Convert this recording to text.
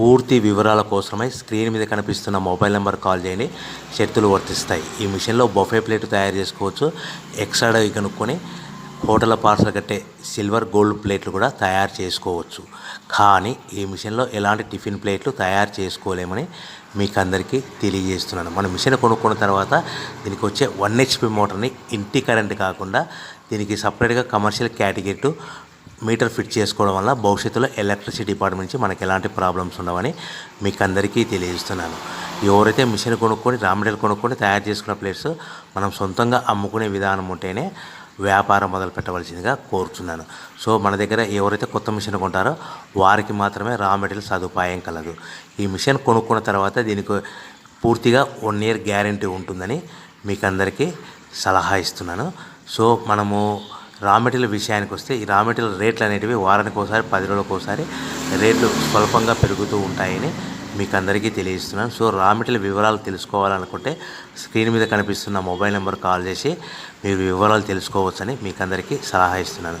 పూర్తి వివరాల కోసమై స్క్రీన్ మీద కనిపిస్తున్న మొబైల్ నెంబర్ కాల్ చేయండి షరతులు వర్తిస్తాయి. ఈ మిషన్లో బొఫే ప్లేట్ తయారు చేసుకోవచ్చు. ఎక్స్ట్రా కనుక్కొని హోటల్ పార్సల్ కట్టే సిల్వర్ గోల్డ్ ప్లేట్లు కూడా తయారు చేసుకోవచ్చు. కానీ ఈ మిషన్లో ఎలాంటి టిఫిన్ ప్లేట్లు తయారు చేసుకోలేమని మీకు అందరికీ తెలియజేస్తున్నాను. మన మిషన్ కొనుక్కున్న తర్వాత దీనికి వచ్చే వన్ హెచ్పి మోటార్ని ఇంటి కరెంట్ కాకుండా దీనికి సపరేట్గా కమర్షియల్ కేటగిరీ మీటర్ ఫిట్ చేసుకోవడం వల్ల భవిష్యత్తులో ఎలక్ట్రిసిటీ డిపార్ట్మెంట్ నుంచి మనకి ఎలాంటి ప్రాబ్లమ్స్ ఉండవని మీకు అందరికీ తెలియజేస్తున్నాను. ఎవరైతే మిషన్ కొనుక్కొని రా మెటీరియల్ కొనుక్కొని తయారు చేసుకున్న ప్లేట్స్ మనం సొంతంగా అమ్ముకునే విధానం ఉంటేనే వ్యాపారం మొదలు పెట్టవలసిందిగా కోరుచున్నాను. సో మన దగ్గర ఎవరైతే కొత్త మిషన్ కొంటారో వారికి మాత్రమే రా మెటీరియల్ సదుపాయం కలదు. ఈ మిషన్ కొనుక్కున్న తర్వాత దీనికి పూర్తిగా వన్ ఇయర్ గ్యారంటీ ఉంటుందని మీకు అందరికీ సలహా ఇస్తున్నాను. సో మనము రా మెటీరియల్ విషయానికి వస్తే ఈ రా మెటీరియల్ రేట్లు అనేటివి వారానికి ఒకసారి పది రోజులకు ఒకసారి రేట్లు స్వల్పంగా పెరుగుతూ ఉంటాయని మీకు అందరికీ తెలియజేస్తున్నాను. సో రా మెటీరియల్ వివరాలు తెలుసుకోవాలనుకుంటే స్క్రీన్ మీద కనిపిస్తున్న మొబైల్ నెంబర్ కాల్ చేసి మీరు వివరాలు తెలుసుకోవచ్చని మీకు అందరికీ సలహా ఇస్తున్నాను.